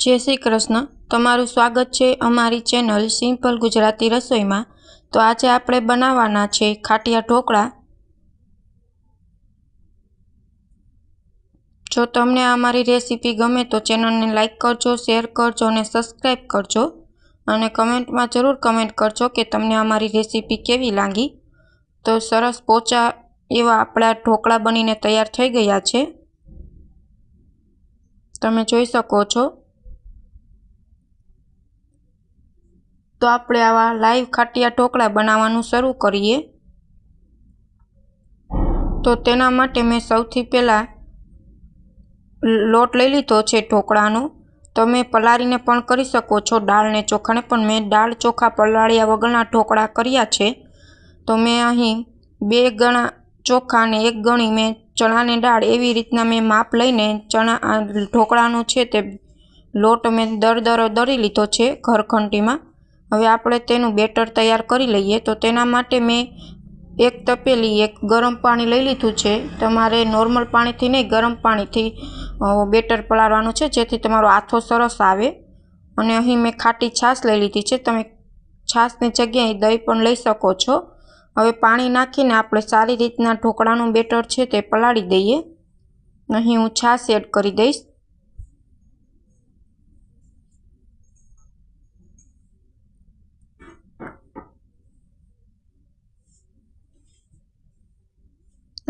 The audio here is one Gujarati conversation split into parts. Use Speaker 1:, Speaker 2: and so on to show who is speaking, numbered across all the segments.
Speaker 1: જય શ્રી કૃષ્ણ. તમારું સ્વાગત છે અમારી ચેનલ સિમ્પલ ગુજરાતી રસોઈમાં. તો આજે આપણે બનાવવાના છે ખાટિયા ઢોકળા. જો તમને અમારી રેસીપી ગમે તો ચેનલને લાઇક કરજો, શેર કરજો અને સબસ્ક્રાઈબ કરજો. અને કમેન્ટમાં જરૂર કમેન્ટ કરજો કે તમને અમારી રેસીપી કેવી લાગી. તો સરસ પોચા એવા આપણા ઢોકળા બનીને તૈયાર થઈ ગયા છે. તમે જોઈ શકો છો. તો આપણે આવા લાઈવ ખાટિયા ઢોકળા બનાવવાનું શરૂ કરીએ. તો તેના માટે મેં સૌથી પહેલાં લોટ લઈ લીધો છે ઢોકળાનો. તમે પલાળીને પણ કરી શકો છો દાળને ચોખાને, પણ મેં દાળ ચોખા પલાળ્યા વગરના ઢોકળા કર્યા છે. તો મેં અહીં બે ગણા ચોખા અને એક ગણી મેં ચણાની દાળ એવી રીતના મેં માપ લઈને ચણા ઢોકળાનું છે તે લોટ મેં દર દર દળી લીધો છે ઘરખંટીમાં. હવે આપણે તેનું બેટર તૈયાર કરી લઈએ તો તેના માટે મેં એક તપેલી, એક ગરમ પાણી લઈ લીધું છે. તમારે નોર્મલ પાણીથી નહીં, ગરમ પાણીથી બેટર પલાળવાનું છે, જેથી તમારો આથો સરસ આવે. અને અહીં મેં ખાટી છાશ લઈ લીધી છે. તમે છાશની જગ્યાએ દહીં પણ લઈ શકો છો. હવે પાણી નાખીને આપણે સારી રીતના ઢોકળાનું બેટર છે તે પલાળી દઈએ. અહીં હું છાશ એડ કરી દઈશ.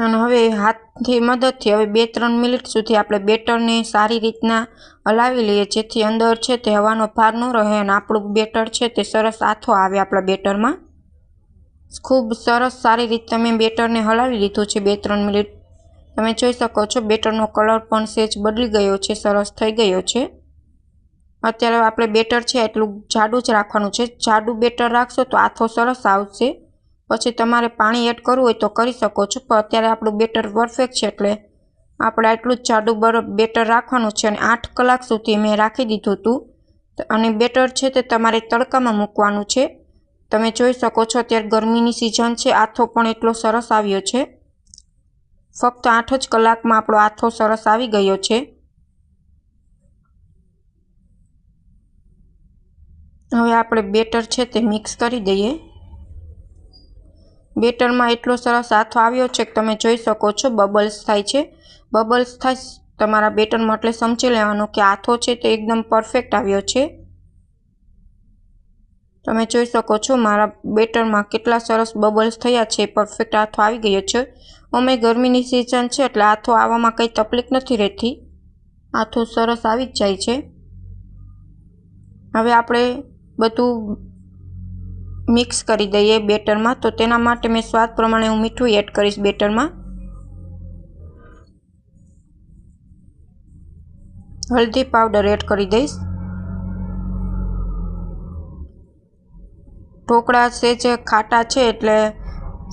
Speaker 1: અને હવે હાથથી મદદથી હવે બે ત્રણ મિનિટ સુધી આપણે બેટરને સારી રીતના હલાવી લઈએ, જેથી અંદર છે તે હવાનો ભાર ન રહે અને આપણું બેટર છે તે સરસ આથો આવે આપણા બેટરમાં. ખૂબ સરસ સારી રીતે તમે બેટરને હલાવી લીધું છે બે ત્રણ મિનિટ. તમે જોઈ શકો છો બેટરનો કલર પણ સેજ બદલી ગયો છે, સરસ થઈ ગયો છે. અત્યારે આપણે બેટર છે એટલું જાડું જ રાખવાનું છે. જાડું બેટર રાખશો તો આથો સરસ આવશે. પછી તમારે પાણી એડ કરવું હોય તો કરી શકો છો, પણ અત્યારે આપણું બેટર પરફેક્ટ છે એટલે આપણે આટલું જ જાડું બરફ બેટર રાખવાનું છે અને આઠ કલાક સુધી મેં રાખી દીધું હતું. અને બેટર છે તે તમારે તડકામાં મૂકવાનું છે. તમે જોઈ શકો છો અત્યારે ગરમીની સિઝન છે, આથો પણ એટલો સરસ આવ્યો છે. ફક્ત આઠ જ કલાકમાં આપણો આથો સરસ આવી ગયો છે. હવે આપણે બેટર છે તે મિક્સ કરી દઈએ. બેટરમાં એટલો સરસ આથો આવ્યો છે કે તમે જોઈ શકો છો, બબલ્સ થાય છે. બબલ્સ થાય તમારા બેટરમાં એટલે સમજી લેવાનું કે આથો છે તે એકદમ પરફેક્ટ આવ્યો છે. તમે જોઈ શકો છો મારા બેટરમાં કેટલા સરસ બબલ્સ થયા છે, પરફેક્ટ આથો આવી ગયો છે. અમે ગરમીની સિઝન છે એટલે આથો આવવામાં કંઈ તકલીફ નથી રહેતી. આથો સરસ આવી જ જાય છે. હવે આપણે બધું મિક્સ કરી દઈએ બેટરમાં, તો તેના માટે મેં સ્વાદ પ્રમાણે હું મીઠું એડ કરીશ બેટરમાં. હલ્દી પાવડર એડ કરી દઈશ. ઢોકળા સેજ ખાટા છે એટલે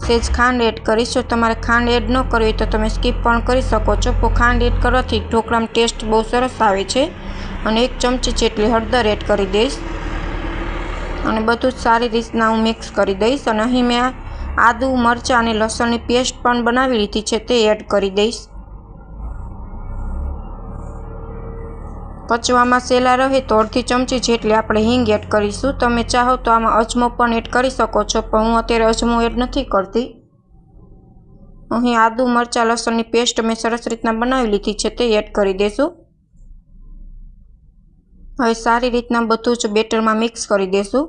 Speaker 1: સેજ ખાંડ એડ કરીશ. જો તમારે ખાંડ એડ ન કરવી તો તમે સ્કીપ પણ કરી શકો છો. પણ ખાંડ એડ કરવાથી ઢોકળામાં ટેસ્ટ બહુ સરસ આવે છે. અને એક ચમચી જેટલી હળદર એડ કરી દઈશ. અને બધું જ સારી રીતના હું મિક્સ કરી દઈશ અને અહીં મેં આદુ, મરચાં અને લસણની પેસ્ટ પણ બનાવી લીધી છે તે એડ કરી દઈશ. પચવામાં સેલા રહે તો અડધી ચમચી જેટલી આપણે હિંગ એડ કરીશું. તમે ચાહો તો આમાં અજમો પણ એડ કરી શકો છો, પણ હું અત્યારે અજમો એડ નથી કરતી. અહીં આદુ, મરચાં, લસણની પેસ્ટ મેં સરસ રીતના બનાવી લીધી છે તે એડ કરી દઈશું. હવે સારી રીતના બધું જ બેટરમાં મિક્સ કરી દઈશું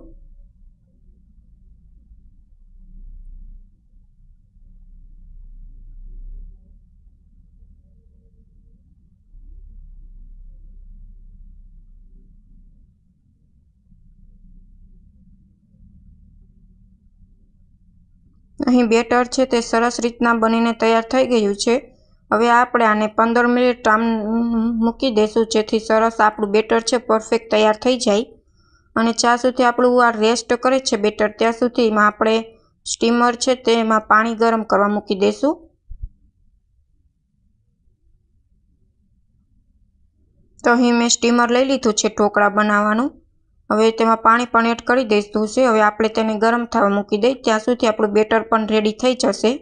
Speaker 1: અહીં બેટર છે તે સરસ રીતના બનીને તૈયાર થઈ ગયું છે. હવે આપણે આને પંદર મિનિટ આમ મૂકી દઈશું, જેથી સરસ આપણું બેટર છે, પરફેક્ટ તૈયાર થઈ જાય. અને જ્યાં સુધી આપણું આ રેસ્ટ કરે છે બેટર, ત્યાં સુધીમાં આપણે સ્ટીમર છે તેમાં પાણી ગરમ કરવા મૂકી દઈશું. તો અહીં મેં સ્ટીમર લઈ લીધું છે ઢોકળા બનાવવાનું. હવે તેમાં પાણી પણ એડ કરી દઈશું છે. હવે આપણે તેને ગરમ થવા મૂકી દઈએ, ત્યાં સુધી આપણું બેટર પણ રેડી થઈ જશે.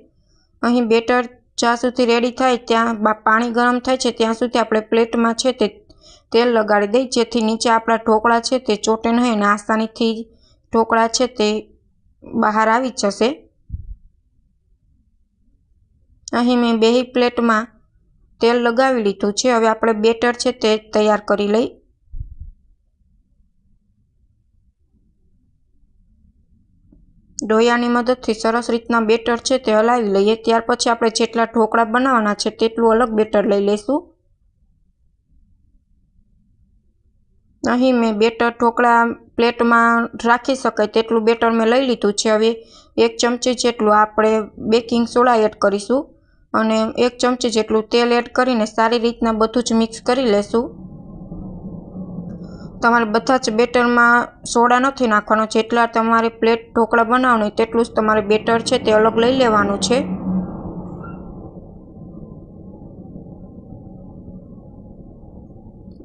Speaker 1: અહીં બેટર જ્યાં સુધી રેડી થાય, ત્યાં પાણી ગરમ થાય છે, ત્યાં સુધી આપણે પ્લેટમાં છે તે તેલ લગાડી દઈ, જેથી નીચે આપણા ઢોકળા છે તે ચોટે નહીં અને આસાનીથી ઢોકળા છે તે બહાર આવી જશે. અહીં મેં બે પ્લેટમાં તેલ લગાવી લીધું છે. હવે આપણે બેટર છે તે તૈયાર કરી લઈ. ડોયાની મદદથી સરસ રીતના બેટર છે તે હલાવી લઈએ. ત્યાર પછી આપણે જેટલા ઢોકળા બનાવવાના છે તેટલું અલગ બેટર લઈ લઈશું. અહીં મેં બેટર ઢોકળા પ્લેટમાં રાખી શકાય તેટલું બેટર મેં લઈ લીધું છે. હવે એક ચમચી જેટલું આપણે બેકિંગ સોડા એડ કરીશું અને એક ચમચી જેટલું તેલ એડ કરીને સારી રીતના બધું જ મિક્સ કરી લેશું. તમારે બધા જ બેટરમાં સોડા નથી નાખવાનો. જેટલા તમારે પ્લેટ ઢોકળા બનાવવાનું તેટલું જ તમારે બેટર છે, તે અલગ લઈ લેવાનું છે.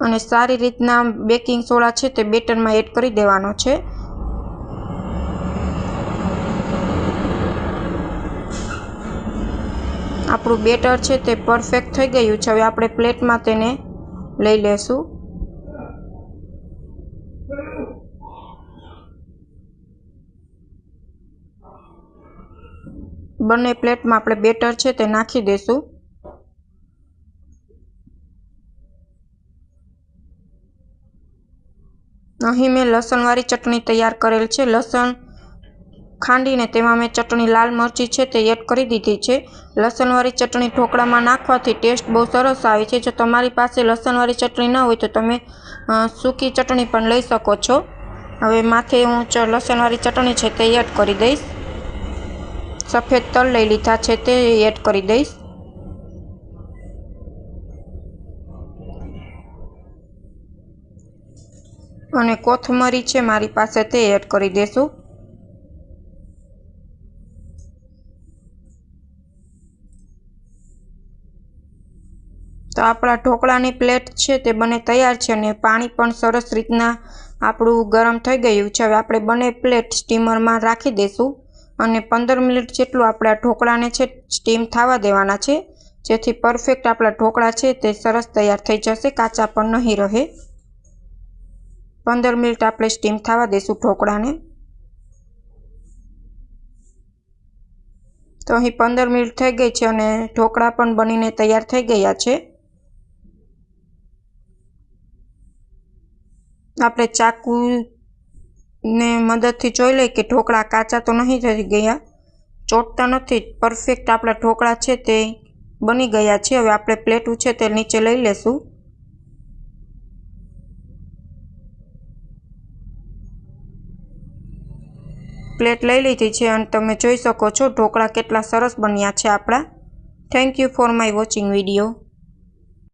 Speaker 1: અને સારી રીતના બેકિંગ સોડા છે તે બેટરમાં એડ કરી દેવાનો છે. આપણું બેટર છે તે પરફેક્ટ થઈ ગયું છે. હવે આપણે પ્લેટમાં તેને લઈ લેશું. બંને પ્લેટમાં આપણે બેટર છે તે નાખી દઈશું અહીં મેં લસણવાળી ચટણી તૈયાર કરેલ છે. લસણ ખાંડીને તેમાં મેં ચટણી લાલ મરચી છે તે એડ કરી દીધી છે. લસણવાળી ચટણી ઢોકળામાં નાખવાથી ટેસ્ટ બહુ સરસ આવે છે. જો તમારી પાસે લસણવાળી ચટણી ન હોય તો તમે સૂકી ચટણી પણ લઈ શકો છો. હવે માથે હું લસણવાળી ચટણી છે તે એડ કરી દઈશ. સફેદ તલ લઈ લીધા છે તે એડ કરી દઈશ. અને કોથમરી છે મારી પાસે તે એડ કરી દેશું. તો આપણા ઢોકળાની પ્લેટ છે તે બને તૈયાર છે અને પાણી પણ સરસ રીતના આપણું ગરમ થઈ ગયું છે. હવે આપણે બંને પ્લેટ સ્ટીમરમાં રાખી દઈશું અને પંદર મિનિટ જેટલું આપણા ઢોકળાને છે સ્ટીમ થવા દેવાના છે. જેથી પરફેક્ટ આપણા ઢોકળા છે તે સરસ તૈયાર થઈ જશે, કાચા પણ નહીં રહે. પંદર મિનિટ આપણે સ્ટીમ થવા દઈશું ઢોકળાને. તો અહીં પંદર મિનિટ થઈ ગઈ છે અને ઢોકળા પણ બનીને તૈયાર થઈ ગયા છે. આપણે ચાકુ ને મદદથી જોઈ લઈએ કે ઢોકળા કાચા તો નહીં થઈ ગયા. ચોટતા નથી. પરફેક્ટ આપણા ઢોકળા છે તે બની ગયા છે. હવે આપણે પ્લેટ છે તે નીચે લઈ લેશું. પ્લેટ લઈ લીધી છે અને તમે જોઈ શકો છો ઢોકળા કેટલા સરસ બન્યા છે આપણા. Thank you for my watching video